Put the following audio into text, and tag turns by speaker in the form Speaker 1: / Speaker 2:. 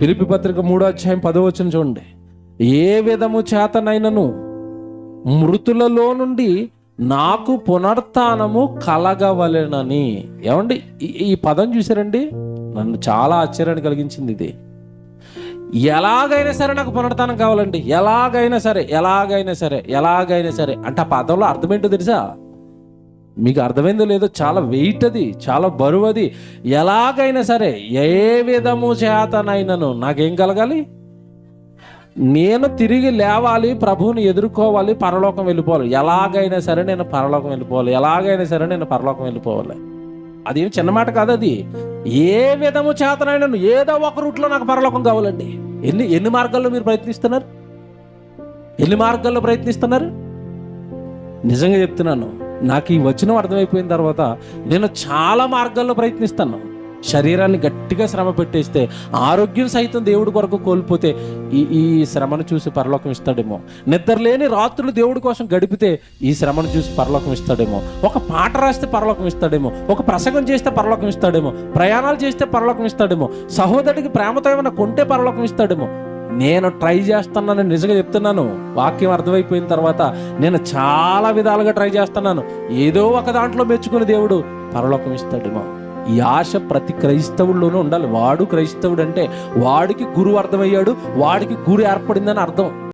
Speaker 1: పిలిపి పత్రిక మూడో అధ్యాయం పదో చూడండి. ఏ విధము చేతనైనను మృతులలో నుండి నాకు పునర్తానము కలగవలెనని. ఏమండి? ఈ- పదం చూసారండి నన్ను చాలా ఆశ్చర్యాన్ని కలిగించింది ఇది. ఎలాగైనా సరే నాకు పునర్తానం కావాలండి. ఎలాగైనా సరే ఎలాగైనా సరే ఎలాగైనా సరే. అంటే ఆ పదంలో అర్థం ఏంటో తెలుసా? మీకు అర్థమైందో లేదో చాలా వెయిట్ అది చాలా బరువు అది ఎలాగైనా సరే ఏ విధము చేతనైనను నాకేం కలగాలి? నేను తిరిగి లేవాలి ప్రభువుని ఎదుర్కోవాలి పరలోకం వెళ్ళిపోవాలి. ఎలాగైనా సరే నేను పరలోకం వెళ్ళిపోవాలి ఎలాగైనా సరే నేను పరలోకం వెళ్ళిపోవాలి. అదేం చిన్న మాట కాదు అది. ఏ విధము చేతనైనా ఏదో ఒక రూట్లో నాకు పరలోకం కావాలండి. ఎన్ని ఎన్ని మార్గాల్లో మీరు ప్రయత్నిస్తున్నారు? ఎన్ని మార్గాల్లో ప్రయత్నిస్తున్నారు? నిజంగా చెప్తున్నాను. నాకు ఈ వచనం అర్థమైపోయిన తర్వాత నేను చాలా మార్గాల్లో ప్రయత్నిస్తాను. శరీరాన్ని గట్టిగా శ్రమ పెట్టేస్తే ఆరోగ్యం సైతం దేవుడి కొరకు కోల్పోతే ఈ ఈ శ్రమను చూసి పరలోకం ఇస్తాడేమో. నిద్రలేని రాత్రులు దేవుడి కోసం గడిపితే ఈ శ్రమను చూసి పరలోకం ఇస్తాడేమో. ఒక పాట రాస్తే పరలోకం ఇస్తాడేమో. ఒక ప్రసంగం చేస్తే పరలోకం ఇస్తాడేమో. ప్రయాణాలు చేస్తే పరలోకం ఇస్తాడేమో. సహోదరుడికి ప్రేమతో ఏమైనా కొంటే పరలోకం ఇస్తాడేమో. నేను ట్రై చేస్తున్నానని నిజంగా చెప్తున్నాను. వాక్యం అర్థమైపోయిన తర్వాత నేను చాలా విధాలుగా ట్రై చేస్తున్నాను. ఏదో ఒక దాంట్లో మెచ్చుకుని దేవుడు పరలోకం ఇస్తాడేమో. ఈ ఆశ ప్రతి క్రైస్తవుల్లోనూ ఉండాలి. వాడు క్రైస్తవుడు అంటే వాడికి గురువు అర్థమయ్యాడు వాడికి గురు ఏర్పడిందని అర్థం.